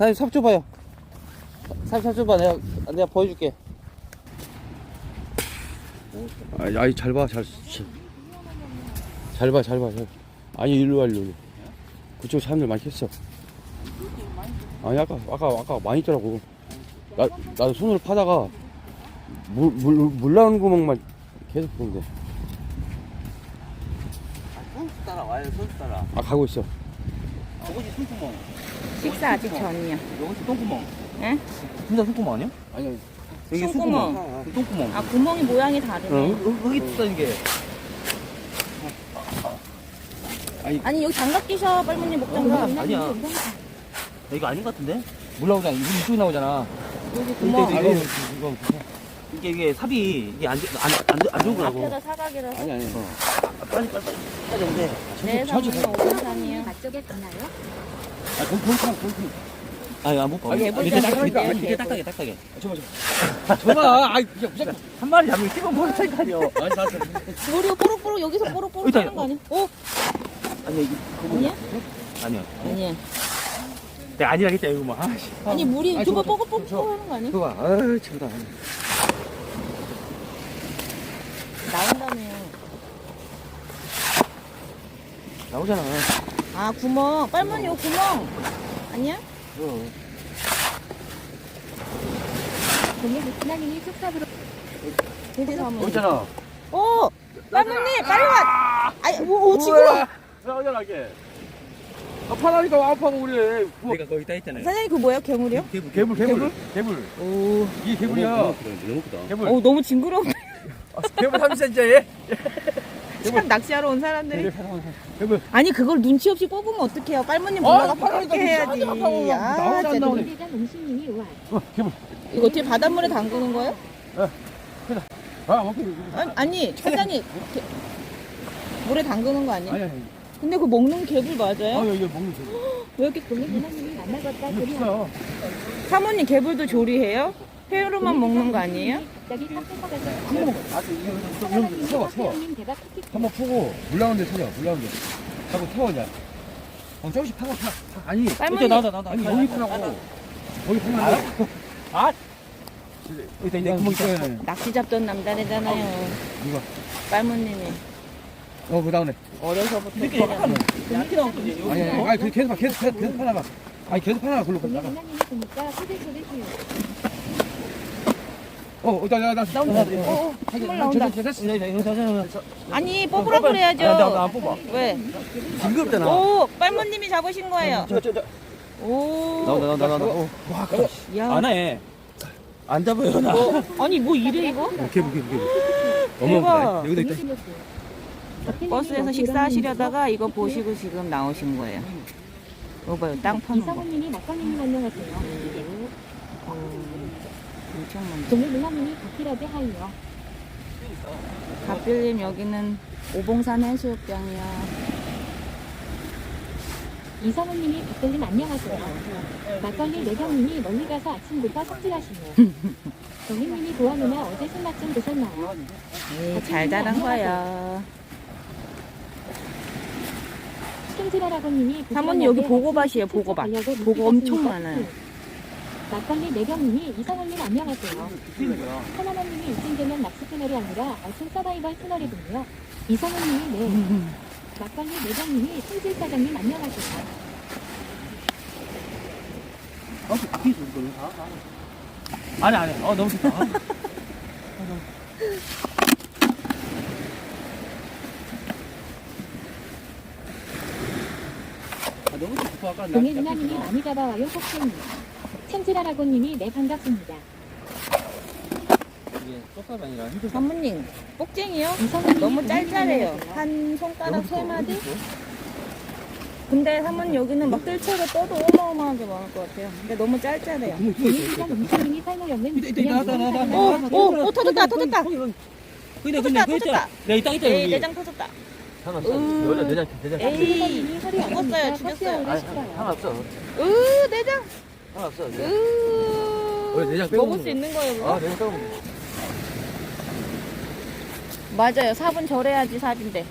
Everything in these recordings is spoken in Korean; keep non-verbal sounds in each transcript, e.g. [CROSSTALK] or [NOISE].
사장님 삽 줘봐요. 삽, 삽 줘봐. 내가, 내가 보여줄게. 아이, 아이, 잘 봐, 잘. 잘, 잘 봐, 잘 봐, 잘. 아니, 일로 와, 일로. 그쪽 사람들 많이 했어. 아니, 아까, 아까, 아까 많이 있더라고. 나, 나도 손으로 파다가, 물, 물, 물 나오는 구멍만 계속 보는데. 손수 따라 와요, 손수 따라. 아, 가고 있어. 저거지 손구멍. 식사 아직 전이요. 이것이 똥구멍. 예? 진짜 손구멍 아니야? 아니, 여기 손구멍. 그 똥구멍. 아 구멍이 모양이 다르네. 응? 여기 있어, 이게. 아니 여기 장갑 끼셔 빨무님 목장갑. 아니야. 이거 아닌 것 같은데? 물 나오잖아. 물 이쪽이 나오잖아. 여기 구멍. 이거, 이거, 이게, 이게 삽이, 이게 안, 안, 안, 안 좋은 거라고. 앞에다 사각이라서. 아니, 아니. 빨리, 빨리, 빨리. 해야 되는데. 네, 사모님 오분산이에요. 앞쪽에 갔나요? 아, 거기, 거기, 거기, 거기. 아, 이거 안못 봐. 아니, 이게 해보자, 딱딱해, 해보자. 이게 딱딱해, 딱딱해. 저거, 저거. 저거, 아이, 그냥 무조건. 한 마리 잡으면 먹을 테니까요. 아니, 나, 머리 뽀록뽀록 여기서 뽀록뽀록 하는 거 아니야? 어? 아니, 이게, 아니야? 아니야. 아니야. 내가 아니라겠다, 이거 뭐. 아씨. 아니 물이 아니, 저거 뽀글뽀글. 하는 거 아니야? 그거 봐. 아유, 참다. 나온다며. 나오잖아. 아 구멍. 빨무님 요 구멍. 아니야? 동해 베트남인이 촉탑으로 돼지 사모님. 있잖아. 오! 빨무님 빨리 와. 아이 오, 오 지금. 나오잖아게. 아, 파라니까 아파가 우리. 뭐, 내가 거기 있다 했잖아요. 사장님 그 뭐예요? 괴물이요? 개불, 개불, 개불. 개불. 오. 이게 개불이야. 너무 크다. 개불. 어 너무 징그러운데. 개불 3cm에. 참 낚시하러 온 사람들이. 개불. 아니 그걸 눈치 없이 뽑으면 어떡해요? 빨무님 아, 몰라가 뽑게 해야지. 아, 나오지 안 진짜. 나오네. 음식님이 어, 개불. 이거 어떻게 바닷물에 담그는 거예요? 아, 먹기. 아니, 아니 사장님 게- 물에 담그는 거 아니에요? 아니, 아니. 근데 그 먹는 개불 아, 맞아요? 이거 먹는 개. [GASPS] 왜 이렇게 누나님이 만나봤다 이거 소리 비싸요. 사모님 개불도 조리해요? 회로만 먹는 거 아니에요? 한번 먹어. 아, 이거. 님 대박 쿠키 한번 푸고, 물 나오는 데 태워, 물 나오는 데. 하고 태워, 이제. 어, 조금씩 파고, 파. 파. 아니, 빨무님 나다, 나다. 아니, 여기 파라고. 거기 파면 안 돼. 아! 여기다, 이제 구멍 있어. 낚시 잡던 남자래잖아요. 누가? 빨무님이 어, 그 다음에. 어려서부터 이렇게 그냥 약간 이렇게 나왔거든요. 아니, 아니, 아니, 그 계속 파, 계속, 계속, 계속 파나가. 아니, 계속 파나가, 글로 나가. 어, 나, 나, 나. 나온다. 어, 어, 선물 나온다. 아니 뽑으라 그래야죠. 아, 나, 나안 뽑아. 왜? 징그럽잖아. 오 빨무님이 잡으신 거예요. 저, 저, 저. 오. 나온다, 나온다, 나온다. 어. 와, 야. 안 해. 안 잡아요, 나. 어, 아니 뭐 이래 이거? 개불, 개불, 개불. 대박. 여기다 있다. 버스에서 식사하시려다가 이거 보시고 지금 나오신 거예요. 이거 봐요, 땅 파는 거. 이사모님이 막걸리님 안녕하세요 엄청 많네. 동해 누나님이 바퀴라데 하이요 갑빌님 여기는 오봉산 해수욕장이야. 이사모님이 박돌림 안녕하세요 막걸리 내경님이 멀리 가서 아침부터 성질하시네요 동해님이 도와 누나 어제 술맛 좀 드셨나요? 에이, 잘 자란 거야. 사모님 여기 보고밭이에요, 보고밭. 보고 엄청 많아요. 막걸리 내경님이 이사모님 안녕하세요 하나만님이 일진되면 낚시 채널이 아니라 어촌 서바이벌 채널이군요 이사모님이 네 막걸리 내경님이 손질 사장님 안녕하세요 아니, 아니. 어, 너무 좋다. 아. 아, 너무. 아까 동해 누나님이 많이 잡아와요 폭행님 챔즈라라고님이 네 반갑습니다 이게 쪽갑이 아니라 힘들다. 사모님, 꼭쟁이요? 너무 짤짤해요. 안녕하세요. 한 손가락 세 마디? 근데 사모님 여기는 막 뜰채로 떠도 어마어마하게 많을 것 같아요. 근데 너무 짤짤해요. 동해시장 음식님이 살모였는 이따, 이따, 나다. 오, 오, 오, 터졌다, 터졌다. 근데, 터졌다, 근데, 터졌다. 네, 있다, 있다, 에이, 여기. 내장 터졌다. 상관없어. 으. 여자 내장, 내장. 에이, 허리 죽었어요, 시켜요 상관없어. 으, 내장. 상관없어. 으. 왜 내장 빼고 먹을 수 있는 거예요, 그거? 아, 내장 빼고 먹는 거. 맞아요. 삽은 절해야지 삽인데.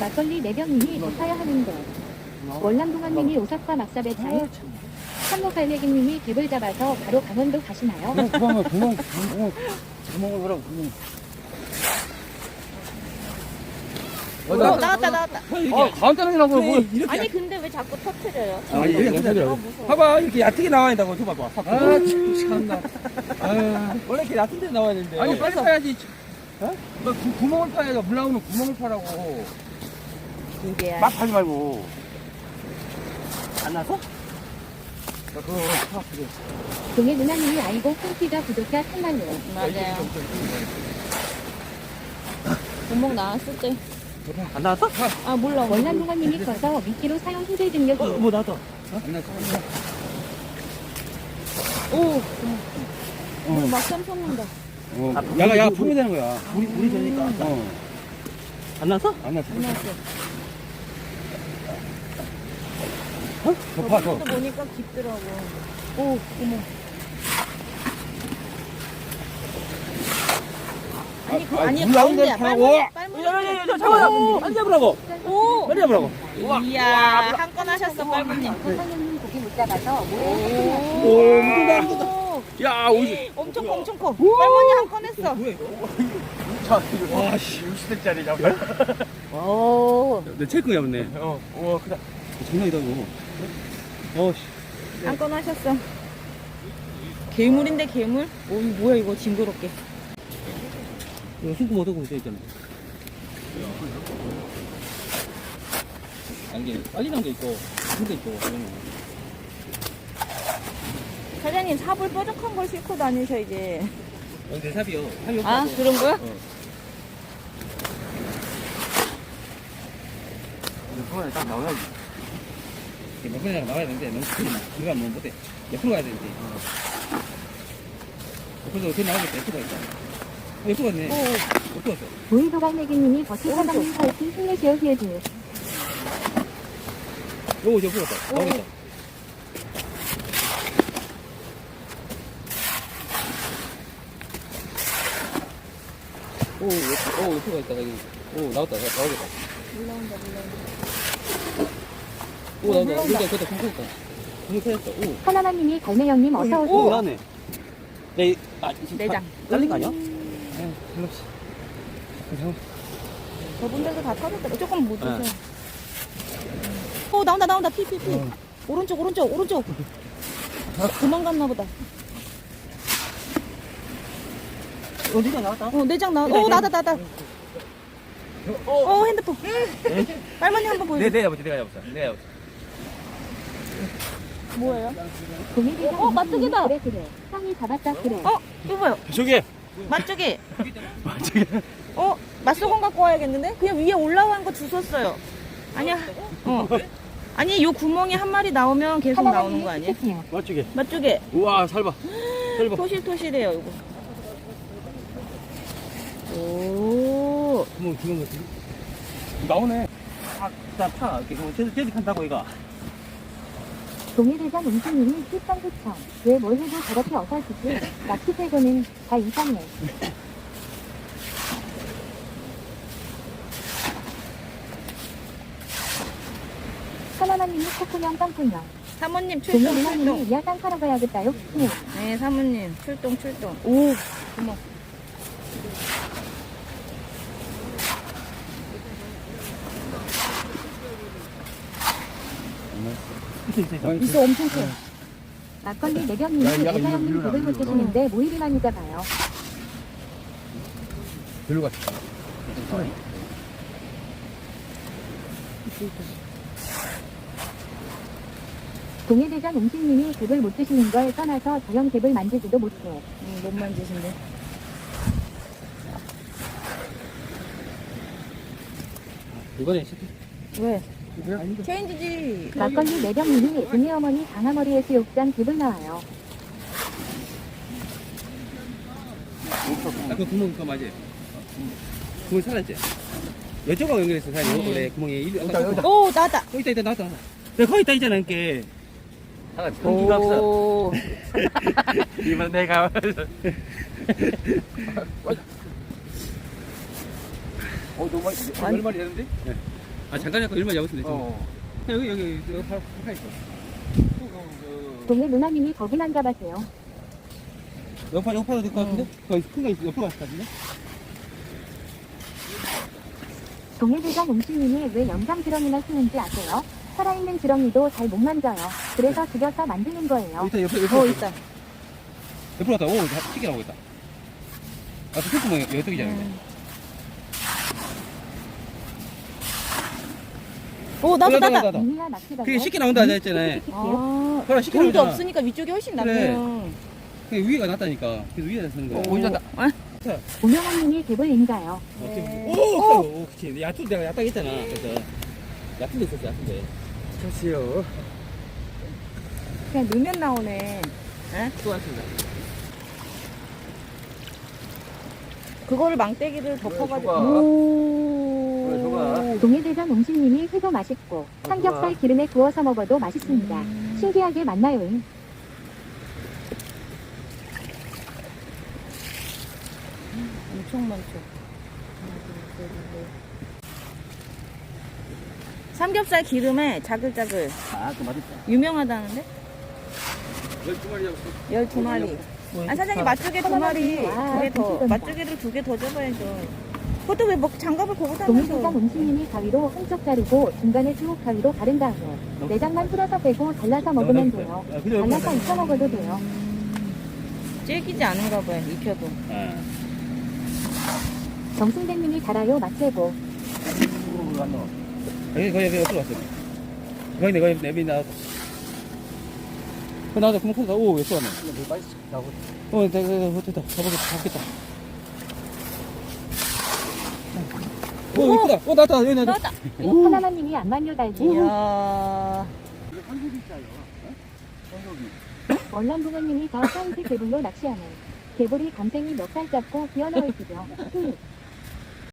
막걸리 내병님이 덮어야 하는데 월남동원님이 오사카 막사배 차에 삼모갈매기님이 갭을 잡아서 바로 강원도 가시나요? 구멍 구멍 구멍 구멍 구멍을 하라고 구멍. 오, 나왔다 나왔다. 아 간단하냐고 뭐. 아니 근데 왜 자꾸 터트려요? 아 이게 하더라고. 봐봐 이렇게 얕게 나와야 된다고 저 봐봐. 아 참나. 아. 원래 이렇게 얕은 데 나와야 되는데. 아니 빨리 파야지. 어? 너 구, 구멍을 파야 물 나오는 구멍을 파라고. 이게 막 파지 말고. 안 나서? 나 그거 파 그래. 동해 누나님이 아이고 콩피가 구독자 3만 원. 맞아요. 구멍 나왔을 때. 안 나왔어? 아 몰라. 월남동원님이 커서 미끼로 사용 해제 능력이 어, 뭐 나왔다. 안 났어. 오. 어. 막참 섞는다. 어. 아, 야가 야가 품이 되는 거야. 물이 물이 되니까. 어. 안 나왔어? 안 났어. 끝났어. 더 파, 더. 또 보니까 깊더라고. 오, 어머. 아니, 그, 아, 아니, 가운데야. 데를 파라고. 빨무늬. 야야야 잡아요. 빨리 잡으라고. 오! 빨리 잡으라고. 이야, 한 건 하셨어, 빨무님. 선생님 고기 못 잡아서 모래 오 무거다 무거다. 오, 야 오지. 엄청 커, 엄청 커. 빨무니 한 건 했어. 뭐야 이거? 와씨 60대짜리 잡아. [LAUGHS] 오, 내 체크 잡았네. 어. 와 크다. 장난이다 이거. 어씨. 한 건 하셨어. 괴물인데, 괴물? 오, 뭐야, 이거 징그럽게. 이거 숨고 못 하고 있어 있잖아. 아, 이게 빨리 나온 게 있고, 작은 게 있고. 이런 거. 사장님, 삽을 뾰족한 걸 싣고 다니셔야지. 어, 내 삽이요. 삽이. 아, 그런 거야? 이거 딱 나와야지. 몇 번이나 나와야 되는데 너무 크게 뭐 못해. 옆으로 가야 되는데. 옆으로 어떻게 나오겠다. 옆으로 가있다. 옆으로 갔네. 옆으로 갔어. 보이도갈매기님이 버티 사장님 파이팅 힘내세요 히어즈. 요거 옆으로 갔다. 나오겠다. 오, 옆, 오, 옆으로 가있다. 여기. 오, 나왔다. 나- 나오겠다. 올라온다, 올라온다. 오, 나온다. 여기다, 여기다, 공포했다. 공포했다. 오. 하나만님이 갈매형님 어서 오. 나왔네. 네, 아, 내장. 다- 잘린 거 아니야? 저분들도 다 터졌다. 조금 못 네. 드세요. 오, 나온다, 나온다. 피, 피, 피. 오른쪽, 오른쪽, 오른쪽. 도망갔나 보다. 어디가 나왔다? 어, 내장 나왔 오, 나다, 나다. 어, 핸드폰. 빨만이 한번 보여줘. 네, 네, 아버지, 내가 잡았어. 내가 잡았어. 뭐예요? 어, 맞쪽이다. 그래 그래. 형이 잡았다 그래. 어, 이거 뭐요? 저기. 맛쪽이. [LAUGHS] 어, 맛소금 갖고 와야겠는데? 그냥 위에 올라온 거 주웠어요. 아니야. 어. 아니, 요 구멍에 한 마리 나오면 계속 나오는 거 아니에요? 맞쪽에. 맛쪽에 우와 살봐. 살봐. 토실토실해요, 이거. 오. 구멍 기는 거 같은데? 나오네. 파, 다 파. 이렇게 한다고, 이거. 동해대장 음식님이 실성구청. 왜뭘 해도 저렇게 어설프지? 낚시 빼고는 다 이상해. 하나만님이 코코냥 빵꾸냥. 사모님 출동, 출동. 동해누나님이 야당 사러 가야겠다요. 네. 네, 사모님 출동, 출동. 오, 구멍. 있어, 있어, 있어. 있어, 엄청 커. 막걸리 내경님이 야, 야, 내가 이리 형님 일로 곡을 나, 못 일로 드시는데 뭐 일이 많이 잡아요. 별로 갔다. 동해대장 음식님이 갭을 못 드시는 걸 떠나서 저형 갭을 만지지도 못해. 음, 못 만지신데. 이번에 시키. 왜? 체인지지. 막걸리 내경님이 동해 어머니 강화머리에 수욕장 갭을 나와요. 아까 그 구멍 그거 맞지? 구멍 살았지? 이쪽하고 연결했어, 사장님. 음. 원래 구멍이. 일- 아까 여기다, 오, 나왔다. 거기 있다, 있다, 나왔다. 나왔다. 야, 거기 있다, 있잖아, 이렇게. 아, 공기가 없어. 오. [LAUGHS] 이번 내가. 어 너무 많이. 얼마리 되는데? 아, 잠깐 약간 얼마 잡았으면 되지. 어. 여기, 여기, 여기, 여기 바로 가까이 있어. 동해 누나님이 거긴 안 가봤어요. 옆파, 옆파도 될 것 같은데? 거기 큰거 있어, 옆으로 갔을 것 같은데? 동해대장 음식님이 왜 염장 지렁이나 쓰는지 아세요? 살아있는 지렁이도 잘 못 만져요. 그래서 죽여서 만드는 거예요. 여기 있다, 옆에, 옆에. 어 있다. 옆으로 갔다, 오, 나오고 있다. 아, 그 끝구멍이 여쪽이잖아. 음. 오 나도 나도, 나다. 미니야 낚시가 그게 쉽게 나온다 하자 했잖아요. 아 그래, 쉽게 돌도 나오잖아. 없으니까 위쪽이 훨씬 그래. 낫네요. 그게 위에가 낫다니까. 그래서 위에다 쓰는 거야. 오, 오, 아, 오명환님이 개불인가요? 네. 오, 오, 그치. 야투 내가 야딱 했잖아. 그래서. 야투도 있었어, 야투인데. 좋지요. 그냥 넣으면 나오네. 에? 수고하셨습니다. 그거를 망대기를 덮어가지고. 오. 동해대장 음식님이 회도 맛있고 삼겹살 기름에 구워서 먹어도 맛있습니다. 음. 신기하게 맞나요? 잉? 엄청 많죠. 삼겹살 기름에 자글자글 아, 그 맛있다. 유명하다는데? 12마리 잡았어. 12마리. 아 사장님 맛조개 두 마리 와, 두개 더 맛조개를 두 개더 잡아야죠. 그것도 왜 뭐 장갑을 보고 동해대장 다녀서 음식님이 가위로 한쪽 자르고 중간에 쭉 가위로 가른 다음에 내장만 풀어서 빼고 잘라서 먹으면 돼요. 아, 잘라서 익혀 먹어도 돼요. 째기지 않은가 봐요 익혀도. 아, 정승대님이 달아요 맛제보. 여기, 거기, 여기 옆으로 왔어. 거기, 내, 거기, 내비 나왔다. 어, 나왔다. 구멍 터졌다. 오, 옆으로 왔네. 어, 됐다, 됐다. 잡았겠다, 잡았겠다. 오, 이쁘다. 어, 나왔다. 여기 나왔다. 나왔다. 하나만님이 안 만요 달지. 이야. 월남부모님이 저 사이즈 개불로 낚시하네. 개불이 감탱이 몇살 잡고 기어나올 지죠.